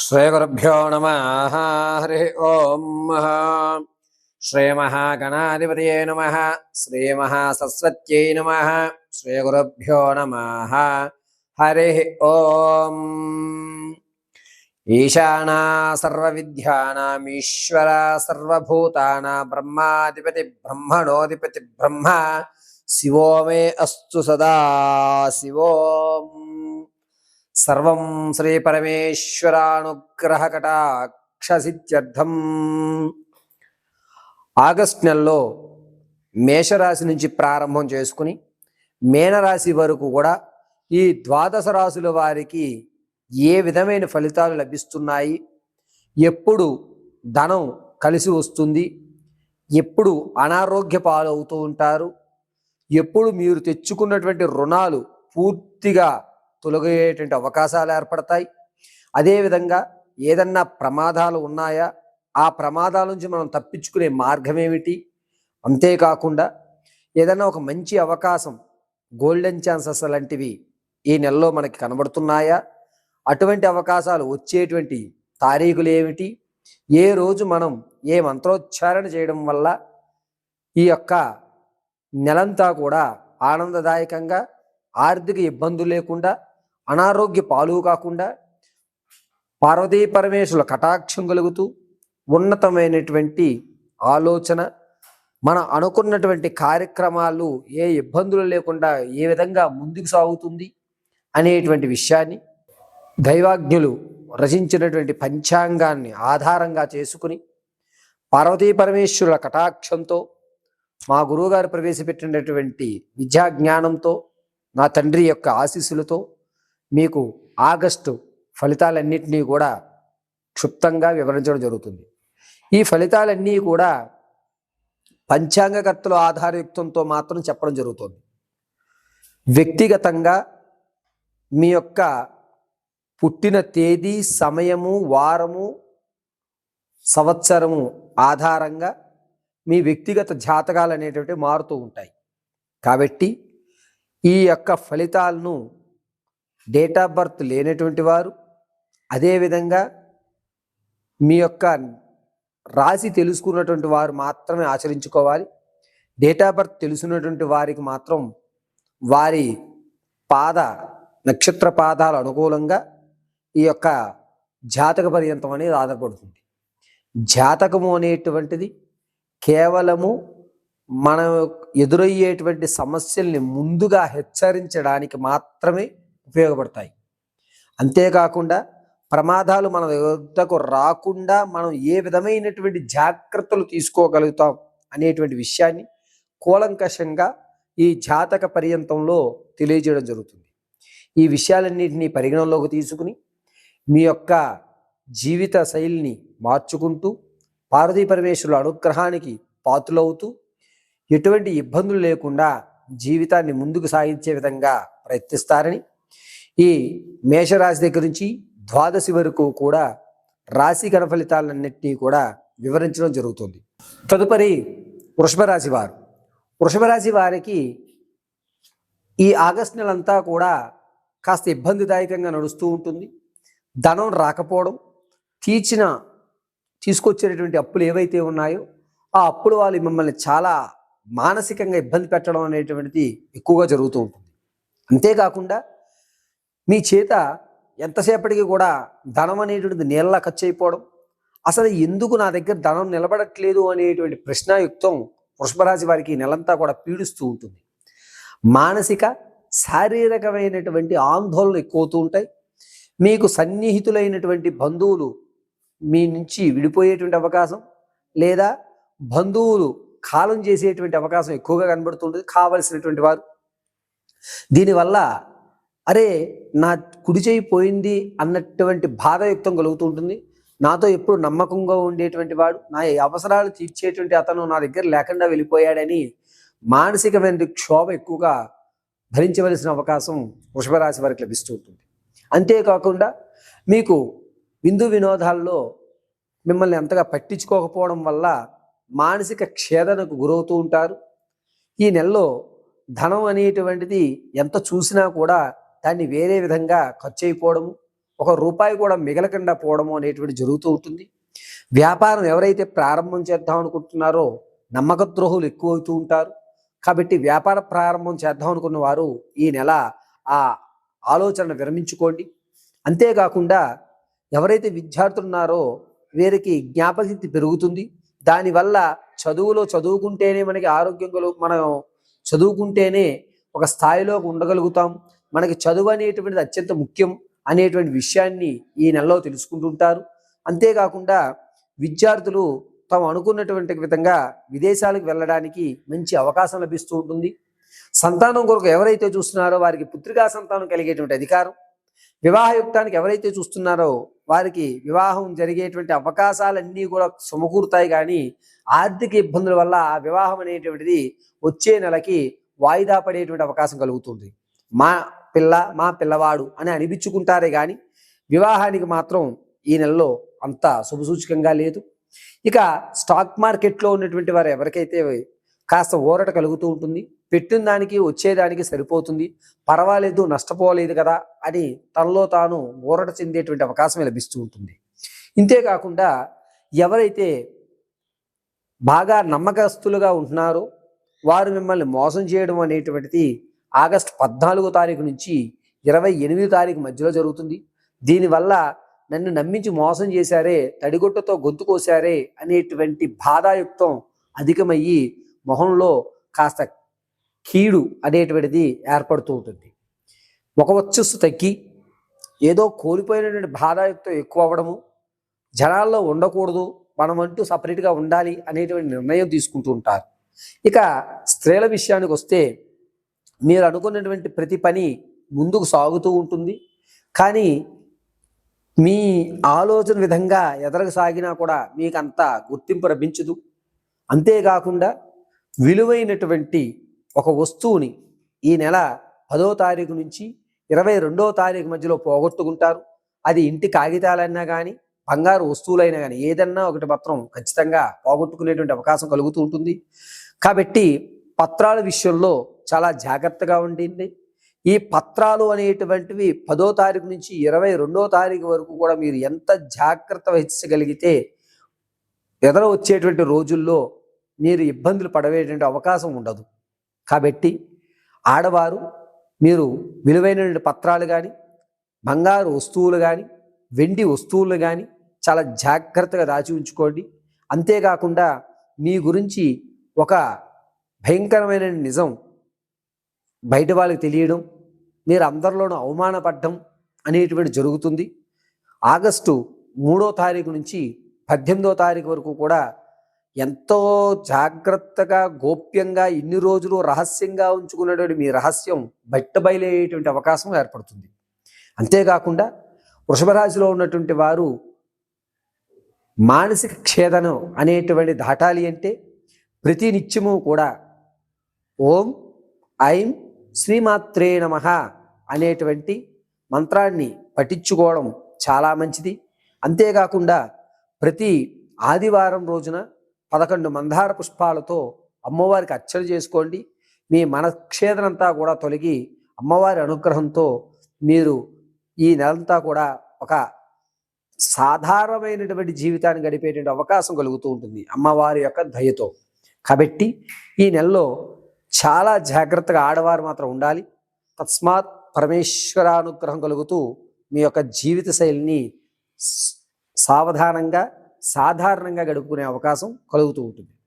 శ్రీగురుభ్యో నమ హరి ఓం శ్రీమహాగణాధిపతయే నమ శ్రీమహాసరస్వత్యై నమ శ్రీగురుభ్యో నమ హరి ఓం ఈశానా సర్వవిద్యానామీశ్వర సర్వభూతానా బ్రహ్మాధిపతి బ్రహ్మణోధిపతి బ్రహ్మ శివో మే అస్సు సదా శివోం సర్వం శ్రీ పరమేశ్వరానుగ్రహ కటాక్షసిత్యర్థం ఆగస్ట్ నెలలో మేషరాశి నుంచి ప్రారంభం చేసుకుని మేనరాశి వరకు కూడా ఈ ద్వాదశ రాశుల వారికి ఏ విధమైన ఫలితాలు లభిస్తున్నాయి? ఎప్పుడు ధనం కలిసి వస్తుంది? ఎప్పుడు అనారోగ్య పాలవుతూ ఉంటారు? ఎప్పుడు మీరు తెచ్చుకున్నటువంటి రుణాలు పూర్తిగా తొలగేటువంటి అవకాశాలు ఏర్పడతాయి. అదేవిధంగా ఏదన్నా ప్రమాదాలు ఉన్నాయా? ఆ ప్రమాదాల నుంచి మనం తప్పించుకునే మార్గం ఏమిటి అంతేకాకుండా ఏదైనా ఒక మంచి అవకాశం గోల్డెన్ ఛాన్సెస్ లాంటివి ఈ నెలలో మనకి కనబడుతున్నాయా? అటువంటి అవకాశాలు వచ్చేటువంటి తారీఖులు ఏమిటి? ఏ రోజు మనం ఏ మంత్రోచ్చారణ చేయడం వల్ల ఈ యొక్క నెలంతా కూడా ఆనందదాయకంగా ఆర్థిక ఇబ్బందులు లేకుండా అనారోగ్య పాలు కాకుండా పార్వతీ పరమేశ్వరుల కటాక్షం కలుగుతూ ఉన్నతమైనటువంటి ఆలోచన మన అనుకున్నటువంటి కార్యక్రమాలు ఏ ఇబ్బందులు లేకుండా ఏ విధంగా ముందుకు సాగుతుంది అనేటువంటి విషయాన్ని దైవాజ్ఞులు రచించినటువంటి పంచాంగాన్ని ఆధారంగా చేసుకుని పార్వతీ పరమేశ్వరుల కటాక్షంతో మా గురువుగారు ప్రవేశపెట్టినటువంటి విద్యా జ్ఞానంతో నా తండ్రి యొక్క ఆశీస్సులతో మీకు ఆగస్టు ఫలితాలన్నింటినీ కూడా క్షుప్తంగా వివరించడం జరుగుతుంది. ఈ ఫలితాలన్నీ కూడా పంచాంగకర్తల ఆధారయుక్తంతో మాత్రం చెప్పడం జరుగుతుంది. వ్యక్తిగతంగా మీ యొక్క పుట్టిన తేదీ సమయము వారము సంవత్సరము ఆధారంగా మీ వ్యక్తిగత జాతకాలు అనేటువంటి మారుతూ ఉంటాయి. కాబట్టి ఈ యొక్క ఫలితాలను డేట్ ఆఫ్ బర్త్ లేనటువంటి వారు అదేవిధంగా మీ యొక్క రాశి తెలుసుకున్నటువంటి వారు మాత్రమే ఆచరించుకోవాలి. డేట్ ఆఫ్ బర్త్ తెలుసున్నటువంటి వారికి మాత్రం వారి పాద నక్షత్ర పాదాలు అనుకూలంగా ఈ యొక్క జాతక పర్యంతం అనేది ఆధారపడుతుంది. జాతకము అనేటువంటిది కేవలము మనం ఎదురయ్యేటువంటి సమస్యల్ని ముందుగా హెచ్చరించడానికి మాత్రమే ఉపయోగపడతాయి. అంతేకాకుండా ప్రమాదాలు మన వద్దకు రాకుండా మనం ఏ విధమైనటువంటి జాగ్రత్తలు తీసుకోగలుగుతాం అనేటువంటి విషయాన్ని కూలంకషంగా ఈ జాతక పర్యంతంలో తెలియజేయడం జరుగుతుంది. ఈ విషయాలన్నింటినీ పరిగణనలోకి తీసుకుని మీ యొక్క జీవిత శైలిని మార్చుకుంటూ పార్వతీ పరమేశ్వరుల అనుగ్రహానికి పాతులవుతూ ఎటువంటి ఇబ్బందులు లేకుండా జీవితాన్ని ముందుకు సాగించే విధంగా ప్రయత్నిస్తారని ఈ మేషరాశి దగ్గర నుంచి ద్వాదశి వరకు కూడా రాశి గణఫలితాలన్నింటినీ కూడా వివరించడం జరుగుతుంది. తదుపరి వృషభరాశి వారు. వృషభరాశి వారికి ఈ ఆగస్ట్ నెలంతా కూడా కాస్త ఇబ్బందిదాయకంగా నడుస్తూ ఉంటుంది. ధనం రాకపోవడం తీర్చిన తీసుకొచ్చేటటువంటి అప్పులు ఏవైతే ఉన్నాయో ఆ అప్పులు వాళ్ళు మిమ్మల్ని చాలా మానసికంగా ఇబ్బంది పెట్టడం అనేటువంటిది ఎక్కువగా జరుగుతూ ఉంటుంది. అంతేకాకుండా మీ చేత ఎంతసేపటికి కూడా ధనం అనేటువంటిది నీళ్ళ ఖర్చు అయిపోవడం అసలు ఎందుకు నా దగ్గర ధనం నిలబడట్లేదు అనేటువంటి ప్రశ్నాయుక్తం వృషభరాశి వారికి నెలంతా కూడా పీడిస్తూ ఉంటుంది. మానసిక శారీరకమైనటువంటి ఆందోళనలు ఎక్కువవుతూ ఉంటాయి. మీకు సన్నిహితులైనటువంటి బంధువులు మీ నుంచి విడిపోయేటువంటి అవకాశం లేదా బంధువులు కాలం చేసేటువంటి అవకాశం ఎక్కువగా కనబడుతుంటుంది కావలసినటువంటి వారు. దీనివల్ల అరే నా కుడి చేయి పోయింది అన్నటువంటి బాధయుక్తం కలుగుతూ ఉంటుంది నాతో ఎప్పుడు నమ్మకంగా ఉండేటువంటి వాడు నా అవసరాలు తీర్చేటువంటి అతను నా దగ్గర లేకుండా వెళ్ళిపోయాడని మానసికమైన క్షోభ ఎక్కువగా భరించవలసిన అవకాశం వృషభరాశి వారికి లభిస్తూ ఉంటుంది. అంతేకాకుండా మీకు విందు వినోదాల్లో మిమ్మల్ని అంతగా పట్టించుకోకపోవడం వల్ల మానసిక క్షేదనకు గురవుతూ ఉంటారు. ఈ నెలలో ధనం అనేటువంటిది ఎంత చూసినా కూడా దాన్ని వేరే విధంగా ఖర్చు అయిపోవడము ఒక రూపాయి కూడా మిగలకుండా పోవడము అనేటువంటి జరుగుతూ ఉంటుంది. వ్యాపారం ఎవరైతే ప్రారంభం చేద్దాం అనుకుంటున్నారో నమ్మక ద్రోహులు ఎక్కువ అవుతూ ఉంటారు. కాబట్టి వ్యాపార ప్రారంభం చేద్దాం అనుకున్న వారు ఈ నెల ఆ ఆలోచన విరమించుకోండి. అంతేకాకుండా ఎవరైతే విద్యార్థులు ఉన్నారో వీరికి జ్ఞాపకశక్తి పెరుగుతుంది. దానివల్ల చదువులో చదువుకుంటేనే మనకి ఆరోగ్యం మనం చదువుకుంటేనే ఒక స్థాయిలోకి ఉండగలుగుతాం. మనకి చదువు అనేటువంటిది అత్యంత ముఖ్యం అనేటువంటి విషయాన్ని ఈ నెలలో తెలుసుకుంటుంటారు. అంతేకాకుండా విద్యార్థులు తాము అనుకున్నటువంటి విధంగా విదేశాలకు వెళ్ళడానికి మంచి అవకాశం లభిస్తూ ఉంటుంది. సంతానం కొరకు ఎవరైతే చూస్తున్నారో వారికి పుత్రికా సంతానం కలిగేటువంటి అధికారం. వివాహయుక్తానికి ఎవరైతే చూస్తున్నారో వారికి వివాహం జరిగేటువంటి అవకాశాలన్నీ కూడా సమకూరుతాయి కానీ ఆర్థిక ఇబ్బందుల వల్ల ఆ వివాహం అనేటువంటిది వచ్చే నెలకి వాయిదా పడేటువంటి అవకాశం కలుగుతుంది. మా పిల్ల మా పిల్లవాడు అని అనిపించుకుంటారే కానీ వివాహానికి మాత్రం ఈ నెలలో అంత శుభసూచకంగా లేదు. ఇక స్టాక్ మార్కెట్లో ఉన్నటువంటి వారు ఎవరికైతే కాస్త ఊరట కలుగుతూ ఉంటుంది పెట్టిన దానికి వచ్చేదానికి సరిపోతుంది పర్వాలేదు నష్టపోలేదు కదా అని తనలో తాను ఊరట చెందేటువంటి అవకాశం లభిస్తూ ఉంటుంది. ఇంతేకాకుండా ఎవరైతే బాగా నమ్మకస్తులుగా ఉంటున్నారో వారు మిమ్మల్ని మోసం చేయడం అనేటువంటిది ఆగస్టు పద్నాలుగో తారీఖు నుంచి ఇరవై ఎనిమిది తారీఖు మధ్యలో జరుగుతుంది. దీనివల్ల నన్ను నమ్మించి మోసం చేశారే తడిగుట్టతో గొంతు కోసారే అనేటువంటి బాధాయుక్తం అధికమయ్యి మొహంలో కాస్త కీడు అనేటువంటిది ఏర్పడుతూ ఉంటుంది. ఒక వచ్చస్సు తగ్గి ఏదో కోల్పోయినటువంటి బాధాయుక్తం ఎక్కువ అవ్వడము జనాల్లో ఉండకూడదు మనం అంటూ సపరేట్గా ఉండాలి అనేటువంటి నిర్ణయం తీసుకుంటూ ఉంటారు. ఇక స్త్రీల విషయానికి వస్తే మీరు అనుకున్నటువంటి ప్రతి పని ముందుకు సాగుతూ ఉంటుంది. కానీ మీ ఆలోచన విధంగా ఎదరకు సాగినా కూడా మీకు అంత గుర్తింపు లభించదు. అంతేకాకుండా విలువైనటువంటి ఒక వస్తువుని ఈ నెల పదో తారీఖు నుంచి ఇరవై రెండో తారీఖు మధ్యలో పోగొట్టుకుంటారు. అది ఇంటి కాగితాలైనా కానీ బంగారు వస్తువులైనా కానీ ఏదన్నా ఒకటి మాత్రం ఖచ్చితంగా పోగొట్టుకునేటువంటి అవకాశం కలుగుతూ ఉంటుంది. కాబట్టి పత్రాల విషయంలో చాలా జాగ్రత్తగా ఉండింది. ఈ పత్రాలు అనేటువంటివి పదో తారీఖు నుంచి ఇరవై రెండో తారీఖు వరకు కూడా మీరు ఎంత జాగ్రత్త వహించగలిగితే ఎదర వచ్చేటువంటి రోజుల్లో మీరు ఇబ్బందులు పడవేటువంటి అవకాశం ఉండదు. కాబట్టి ఆడవారు మీరు విలువైన పత్రాలు కానీ బంగారు వస్తువులు కానీ వెండి వస్తువులు కానీ చాలా జాగ్రత్తగా దాచి ఉంచుకోండి. అంతేకాకుండా మీ గురించి ఒక భయంకరమైన నిజం బయట వాళ్ళకి తెలియడం మీరు అందరిలోనూ అవమానపడ్డం అనేటువంటి జరుగుతుంది. ఆగస్టు మూడో తారీఖు నుంచి పద్దెనిమిదో తారీఖు వరకు కూడా ఎంతో జాగ్రత్తగా గోప్యంగా ఇన్ని రోజులు రహస్యంగా ఉంచుకున్నటువంటి మీ రహస్యం బయటబయలేటువంటి అవకాశం ఏర్పడుతుంది. అంతేకాకుండా వృషభరాశిలో ఉన్నటువంటి వారు మానసిక క్షేదనం అనేటువంటి దాటాలి అంటే ప్రతి నిత్యము కూడా ఓం ఐం శ్రీమాత్రే నమ అనేటువంటి మంత్రాన్ని పఠించుకోవడం చాలా మంచిది. అంతేకాకుండా ప్రతి ఆదివారం రోజున పదకొండు మందార పుష్పాలతో అమ్మవారికి అర్చన చేసుకోండి. మీ మనక్షేదనంతా కూడా తొలగి అమ్మవారి అనుగ్రహంతో మీరు ఈ నెలంతా కూడా ఒక సాధారణమైనటువంటి జీవితాన్ని గడిపేటువంటి అవకాశం కలుగుతూ ఉంటుంది అమ్మవారి యొక్క దయతో. కాబట్టి ఈ నెలలో చాలా జాగ్రత్తగా ఆడవారు మాత్రం ఉండాలి. తస్మాత్ పరమేశ్వరానుగ్రహం కలుగుతూ మీ యొక్క జీవిత శైలిని సావధానంగా సాధారణంగా గడుపుకునే అవకాశం కలుగుతూ ఉంటుంది.